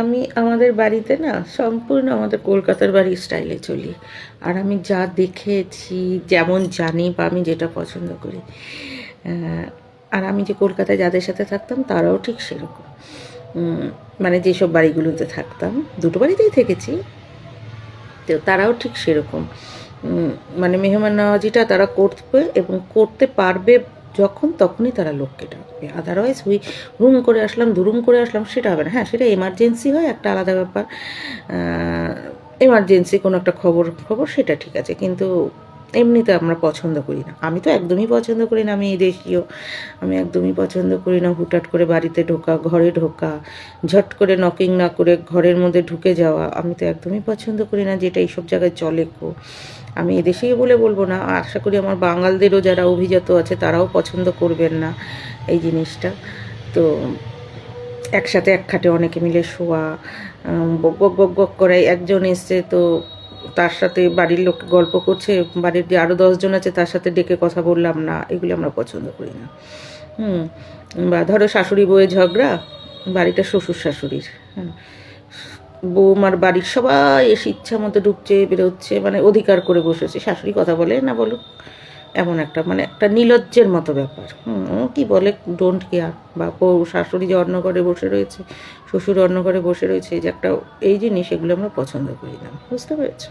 আমি আমাদের বাড়িতে না সম্পূর্ণ আমাদের কলকাতার বাড়ির স্টাইলে চলি। আর আমি যা দেখেছি, যেমন জানি বা আমি যেটা পছন্দ করি আর আমি যে কলকাতায় যাদের সাথে থাকতাম তারাও ঠিক সেরকম। মানে যেসব বাড়িগুলোতে থাকতাম, দুটো বাড়িতেই থেকেছি, তো তারাও ঠিক সেরকম। মানে মেহমান নওয়াজিটা তারা করবে এবং করতে পারবে যখন তখনই তারা লোককে ডাকবে। আদারওয়াইজ ওই রুম করে আসলাম দুরুম করে আসলাম, সেটা হবে না। হ্যাঁ সেটা এমার্জেন্সি হয়, একটা আলাদা ব্যাপার। এমার্জেন্সি কোনো একটা খবর খবর, সেটা ঠিক আছে। কিন্তু এমনিতে আমরা পছন্দ করি না। আমি তো একদমই পছন্দ করি না, আমি দেশীয়। আমি একদমই পছন্দ করি না হুটহাট করে বাড়িতে ঢোকা, ঘরে ঢোকা, ঝট করে নকিং না করে ঘরের মধ্যে ঢুকে যাওয়া। আমি তো একদমই পছন্দ করি না যেটা এইসব জায়গায় চলে কো। আমি এদেশেই বলে বলব না, আশা করি আমার বাঙালদেরও যারা অভিজাত আছে তারাও পছন্দ করবেন না এই জিনিসটা। তো একসাথে এক খাটে অনেকে মিলে শোয়া বক বক বক বক করে একজন এসছে তো তার সাথে বাড়ির লোক গল্প করছে, বাড়ির যে আরও দশজন আছে তার সাথে ডেকে কথা বললাম, না, এগুলি আমরা পছন্দ করি না। হুম, বা ধরো শাশুড়ি বউয়ের ঝগড়া, বাড়িটা শ্বশুর শাশুড়ির হ্যাঁ। বৌমার বাড়ির সবাই এসে ইচ্ছা মতো ঢুকছে, বেরোচ্ছে মানে অধিকার করে বসেছে। শাশুড়ি কথা বলে, না বলুক এমন একটা মানে একটা নিলজ্জের মতো ব্যাপার। হুম, ও কি বলে ডোন্ট কেয়ার বা বউ শাশুড়ি যে অন্য ঘরে বসে রয়েছে, শ্বশুর অন্য ঘরে বসে রয়েছে, যে একটা, এই জিনিস, এগুলো আমরা পছন্দ করি না। বুঝতে পেরেছ?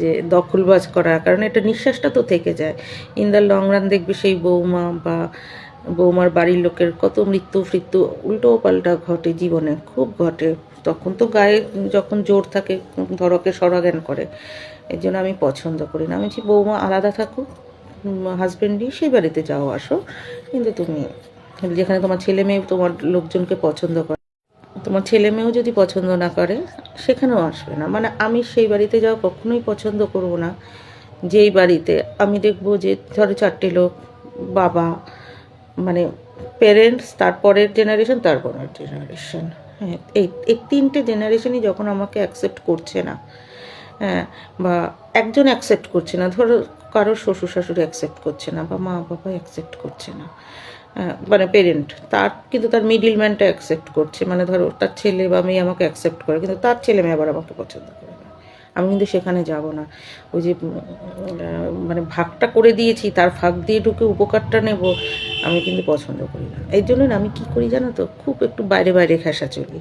যে দখলবাজ করা, কারণ এটা নিঃশ্বাসটা তো থেকে যায়। ইন দ্য লং রান দেখবে সেই বৌমা বা বৌমার বাড়ির লোকের কত মৃত্যু ফৃত্যু, উল্টো পাল্টা ঘটে, জীবনে খুব ঘটে। তখন তো গায়ে যখন জোর থাকে, ধরকে সরাজ্ঞান করে। এর জন্য আমি পছন্দ করি না। আমি যে বৌমা আলাদা থাকুক হাজব্যান্ডই সেই বাড়িতে যাও, আসো। কিন্তু তুমি, যেখানে তোমার ছেলে মেয়ে, তোমার লোকজনকে পছন্দ করে, তোমার ছেলে মেয়েও যদি পছন্দ না করে, সেখানেও আসবে না। মানে আমি সেই বাড়িতে যাওয়া কখনোই পছন্দ করব না। যেই বাড়িতে আমি দেখব যে, ধরো চারটে লোক, বাবা মানে প্যারেন্টস তারপরের জেনারেশন তারপরের জেনারেশন হ্যাঁ এই তিনটে জেনারেশনই যখন আমাকে অ্যাকসেপ্ট করছে না হ্যাঁ বা একজন অ্যাকসেপ্ট করছে না ধরো কারোর শ্বশুর শাশুড়ি অ্যাকসেপ্ট করছে না বা মা বাবা অ্যাকসেপ্ট করছে না হ্যাঁ, মানে পেরেন্ট তার কিন্তু তার মিডিল ম্যানটা অ্যাকসেপ্ট করছে মানে ধরো তার ছেলে বা মেয়ে আমাকে অ্যাকসেপ্ট করে কিন্তু তার ছেলে মেয়ে আবার আমাকে পছন্দ করে আমি কিন্তু সেখানে যাব না। ওই যে মানে ভাগটা করে দিয়েছি, তার ফাঁক দিয়ে ঢুকে উপকারটা নেব, আমি কিন্তু পছন্দ করি না। এই জন্য আমি কি করি জানো তো? খুব একটু বাইরে বাইরে খেসা চলি।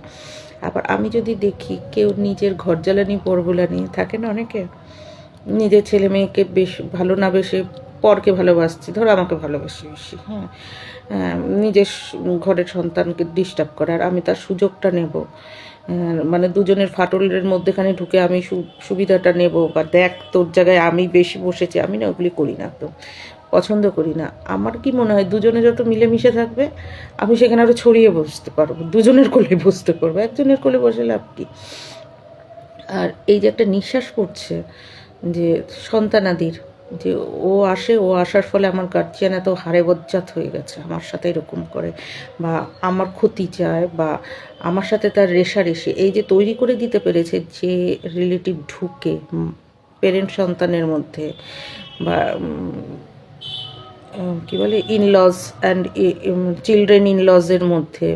আবার আমি যদি দেখি কেউ নিজের ঘর জ্বালানি পরগুলানি থাকে না অনেকে, নিজের ছেলে মেয়েকে বেশ ভালো না বেশে পরকে ভালোবাসছে, ধরো আমাকে ভালোবাসি বেশি হ্যাঁ। নিজের ঘরের সন্তানকে ডিস্টার্ব করার, আমি তার সুযোগটা নেব। মানে দুজনের ফাটলের মধ্যেখানে ঢুকে আমি সুবিধাটা নেব, বা দেখ তোর জায়গায় আমি বেশি বসেছি, আমি না ওগুলি করি না একদম পছন্দ করি না। আমার কি মনে হয়, দুজনে যত মিলেমিশে থাকবে, আমি সেখানে আরও ছড়িয়ে বসতে পারব, দুজনের কোলে বসতে পারব, একজনের কোলে বসে লাভ কি? আর এই যে একটা নিঃশ্বাস পড়ছে, যে সন্তানাদির যে ও আসে, ও আসার ফলে আমার গার্জিয়ান এত হারে বজ্জাত হয়ে গেছে। আমার সাথে এরকম করে বা আমার ক্ষতি চায় বা আমার সাথে তার রেশারেশি। এই যে তৈরি করে দিতে পেরেছে যে রিলেটিভ ঢুকে পেরেন্ট সন্তানের মধ্যে বা কি বলে in laws and children in লজের মধ্যে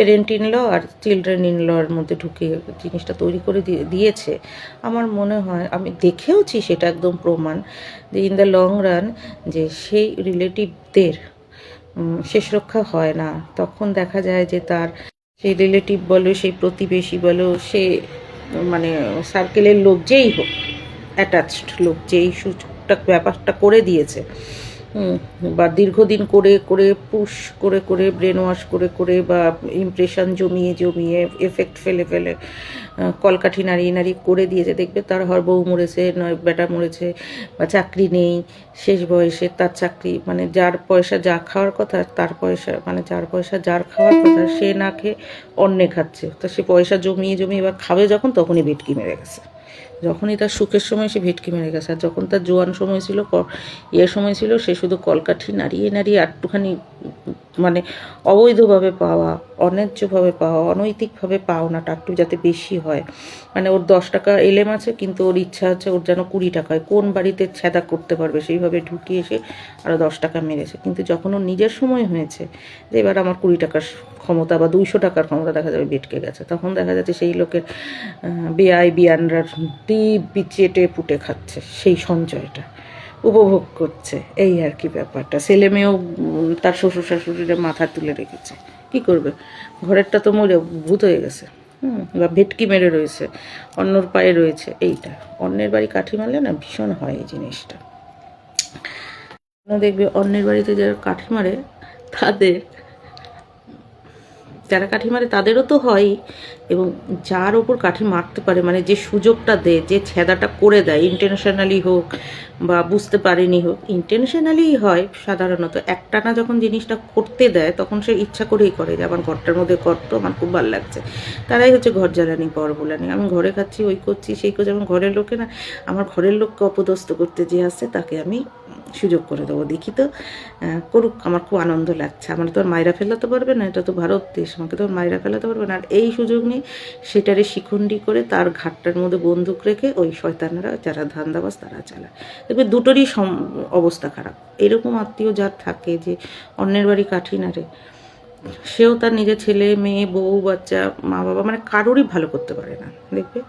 পেরেন্ট ল আর চিলড্রেন ইন লর মধ্যে ঢুকে জিনিসটা তৈরি করে দিয়ে- দিয়েছে। আমার মনে হয়, আমি দেখেওছি সেটা একদম প্রমাণ যে ইন দ্য লং রান যে সেই রিলেটিভদের শেষ রক্ষা হয় না। তখন দেখা যায় যে তার সেই রিলেটিভ বলো, সেই প্রতিবেশী বলো, সে মানে সার্কেলের লোক যেই হোক অ্যাটাচড লোক যেই সুযোগটা ব্যাপারটা করে দিয়েছে। বা দীর্ঘদিন করে করে পুশ করে করে ব্রেন ওয়াশ করে করে বা ইমপ্রেশন জমিয়ে জমিয়ে এফেক্ট ফেলে ফেলে কলকাঠি নাড়িয়ে নাড়িয়ে করে দিয়েছে। দেখবে তার হর বউ মরেছে, নয়, বেটা মরেছে, বা চাকরি নেই, শেষ বয়সে তার চাকরি মানে যার পয়সা যা খাওয়ার কথা, তার পয়সা মানে যার পয়সা যার খাওয়ার কথা, সে না খেয়ে অন্যে খাচ্ছে। তো সে পয়সা জমিয়ে জমিয়ে এবার খাবে যখন, তখনই বেটকি মেরে গেছে। যখনই তার সুখের সময় সে ভেটকি মেরে গেছে। আর যখন তার জোয়ান সময় ছিল ইয়ের সময় ছিল, সে শুধু কলকাঠি নাড়িয়ে নাড়িয়ে একটুখানি মানে অবৈধভাবে পাওয়া, অন্যায্যভাবে পাওয়া, অনৈতিকভাবে পাওনাটা একটু যাতে বেশি হয়। মানে ওর দশ টাকা এলেম আছে, কিন্তু ওর ইচ্ছা আছে ওর যেন কুড়ি টাকায়, কোন বাড়িতে ছেদা করতে পারবে সেইভাবে ঢুকিয়ে এসে আরও দশ টাকা মেরেছে। কিন্তু যখন ওর নিজের সময় হয়েছে যে এবার আমার কুড়ি টাকার ক্ষমতা বা দুইশো টাকার ক্ষমতা দেখা যাবে বেটকে গেছে, তখন দেখা যাচ্ছে সেই লোকের বেআই বিয়ানরা দিব্যি বিচেটে পুটে খাচ্ছে সেই সঞ্চয়টা। উপভোগ করছে। এই আর কি ব্যাপারটা। ছেলে মেয়েও তার শ্বশুর শাশুড়িরা মাথা তুলে রেখেছে। কি করবে? ঘরেরটা তো মরে ভূত হয়ে গেছে। হুম বা ভেটকি মেরে রয়েছে। অন্যর পায়ে রয়েছে। এইটা। অন্যের বাড়ি কাঠি মারলে না ভীষণ হয় এই জিনিসটা। দেখবে অন্যের বাড়িতে যারা কাঠি মারে, তাদের যারা কাঠি মারে তাদেরও তো হয় এবং যার ওপর কাঠি মারতে পারে মানে যে সুযোগটা দেয় যে ছেদাটা করে দেয় ইন্টেনশনালি হোক বা বুঝতে পারেনি হোক ইন্টেনশনালি হয় সাধারণত। একটানা যখন জিনিসটা করতে দেয়, তখন সে ইচ্ছা করেই করে যে, আমার ঘরটার মধ্যে করতো আমার খুব ভালো লাগছে। তারাই হচ্ছে ঘর জ্বালানি, পর বোলানি। আমি ঘরে খাচ্ছি, ওই করছি, সেই করছি, আমার ঘরের লোকে না, আমার ঘরের লোককে অপদস্থ করতে যে আসছে তাকে আমি সুযোগ করে দেবো। দেখি তো করুক, আমার খুব আনন্দ লাগছে। আমার তো আর মায়েরা ফেলাতে পারবে না, এটা তো ভারত দেশ আমাকে তো মায়েরা ফেলাতে পারবে না। আর এই সুযোগ নিয়ে সেটারে শিখণ্ডি করে তার ঘাটটার মধ্যে বন্দুক রেখে ওই শয়তানরা যারা ধান্দাবাজ তারা চালায়। দেখবে দুটোরই অবস্থা খারাপ। এরকম আত্মীয় যার থাকে যে অন্যের বাড়ি কাঠি নাড়ে সেও তার নিজের ছেলে, মেয়ে, বউ, বাচ্চা, মা বাবা মানে কারোরই ভালো করতে পারে না। দেখবে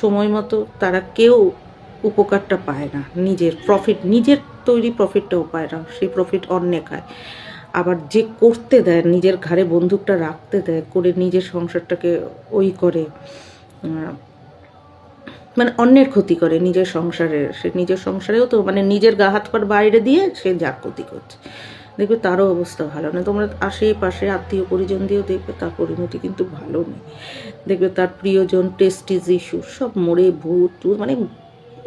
সময় মতো তারা কেউ উপকারটা পায় না। নিজের প্রফিট নিজের তৈরি প্রফিটটাও পায় না। সেই প্রফিট অন্যে খায়। আবার যে করতে দেয়, নিজের ঘাড়ে বন্দুকটা রাখতে দেয়, করে নিজের সংসারটাকে ওই করে মানে অন্যের ক্ষতি করে নিজের সংসারের সে নিজের সংসারেও তো মানে নিজের গা হাত পার বাইরে দিয়ে সে যার ক্ষতি করছে। দেখবে তারও অবস্থা ভালো না। তোমরা আশেপাশে আত্মীয় পরিজন দিয়েও দেখবে তার পরিণতি কিন্তু ভালো নেই। দেখবে তার প্রিয়জন টেস্টিস ইস্যু সব মরে ভূত মানে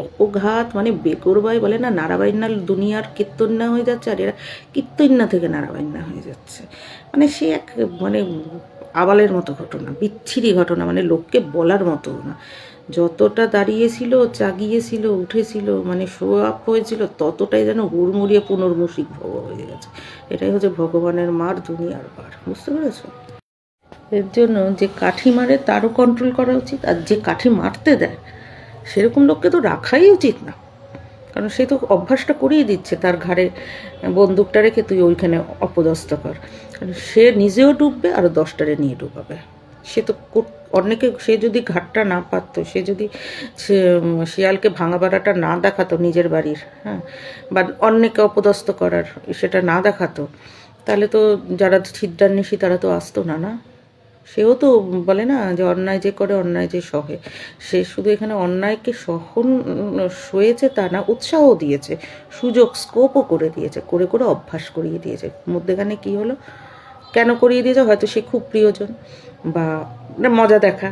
অপঘাত মানে বেকরবাই বলে না নাড়াবাইন্না দুনিয়ার কীর্তন্যা হয়ে যাচ্ছে আর এরা কীর্তন্যা থেকে নাড়াবাইন্না হয়ে যাচ্ছে। মানে সে এক মানে আবালের মতো ঘটনা, বিচ্ছিরি ঘটনা মানে লোককে বলার মতো না। যতটা দাঁড়িয়েছিল, চাগিয়েছিল, উঠেছিল মানে শো আপ হয়েছিল, ততটাই যেন হুড়মুড়িয়ে পুনর্মুষিক ভব হয়ে গেছে। এটাই হচ্ছে ভগবানের মার দুনিয়ার পার, বুঝতে পেরেছ? এর জন্য যে কাঠি মারে তারও কন্ট্রোল করা উচিত, আর যে কাঠি মারতে দেয় সেরকম লোককে তো রাখাই উচিত না। কারণ সে তো অভ্যাসটা করিয়ে দিচ্ছে তার ঘাড়ে বন্দুকটা রেখে তুই ওইখানে অপদস্থ কর। কারণ সে নিজেও ডুববে আর দশটারে নিয়ে ডুবাবে। সে তো অনেকে সে যদি ঘাটটা না পারতো, সে যদি শিয়ালকে ভাঙা বেড়াটা না দেখাতো নিজের বাড়ির হ্যাঁ বা অন্যকে অপদস্থ করার সেটা না দেখাতো, তাহলে তো যারা ছিদ্রান্বেষী তারা তো আসতো না না। সেও তো বলে না যে অন্যায় যে করে, অন্যায় যে সহে। সে শুধু এখানে অন্যায়কে সহন সয়েছে তা না, উৎসাহ দিয়েছে, সুযোগ স্কোপও করে দিয়েছে, করে করে অভ্যাস করিয়ে দিয়েছে। মধ্যেখানে কি হলো? কেন করিয়ে দিয়েছে? হয়তো সে খুব প্রিয়জন বা মজা দেখা।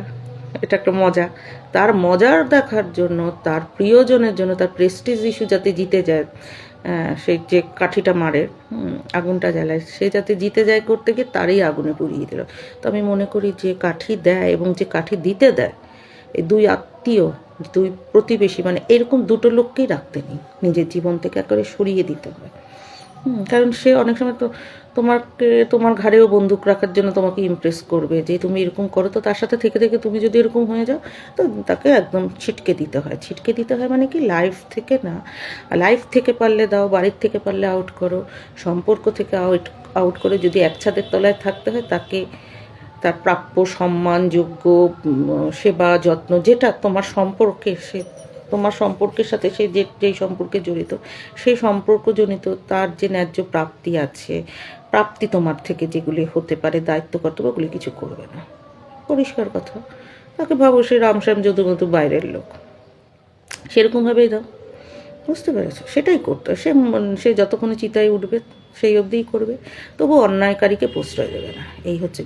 এটা একটা মজা। তার মজার দেখার জন্য, তার প্রিয়জনের জন্য, তার প্রেস্টিজ ইস্যু যাতে জিতে যায় সেই যে কাঠিটা মারে আগুনটা জ্বালায়, সে যাতে জিতে যায় করতে গিয়ে তারই আগুনে পুড়িয়ে দিল। তো আমি মনে করি যে কাঠি দেয় এবং যে কাঠি দিতে দেয়, এই দুই আত্মীয়, দুই প্রতিবেশী মানে এরকম দুটো লোককেই রাখতে নেই। নিজের জীবন থেকে একেবারে সরিয়ে দিতে হয়। হুম, কারণ সে অনেক সময় তো তোমাকে তোমার ঘাড়েও বন্দুক রাখার জন্য তোমাকে ইমপ্রেস করবে যে তুমি এরকম করো তো তার সাথে থেকে থেকে তুমি যদি এরকম হয়ে যাও তো তাকে একদম ছিটকে দিতে হয়। ছিটকে দিতে হয় মানে কি? লাইফ থেকে না লাইফ থেকে পারলে দাও বাড়ির থেকে পারলে আউট করো সম্পর্ক থেকে আউট আউট করে যদি এক ছাদের তলায় থাকতে হয় তাকে তার প্রাপ্য সম্মানযোগ্য সেবা যত্ন যেটা তোমার সম্পর্কে সে তোমার সম্পর্কের সাথে সে যে যেই সম্পর্কে জড়িত, সেই সম্পর্কজনিত তার যে ন্যায্য প্রাপ্তি আছে, প্রাপ্তি তোমার থেকে যেগুলি হতে পারে, দায়িত্ব, কর্তব্য, ওগুলি কিছু করবে না। পরিষ্কার কথা। তাকে ভাবো সে রামশ্যাম যদুমধু বাইরের লোক। সেরকমভাবেই দাও। বুঝতে পেরেছ? সেটাই করতে সে সে যতক্ষণে চিতায় উঠবে, সেই অবধিই করবে। তবু অন্যায়কারীকে প্রশ্রয় দেবে না। এই হচ্ছে।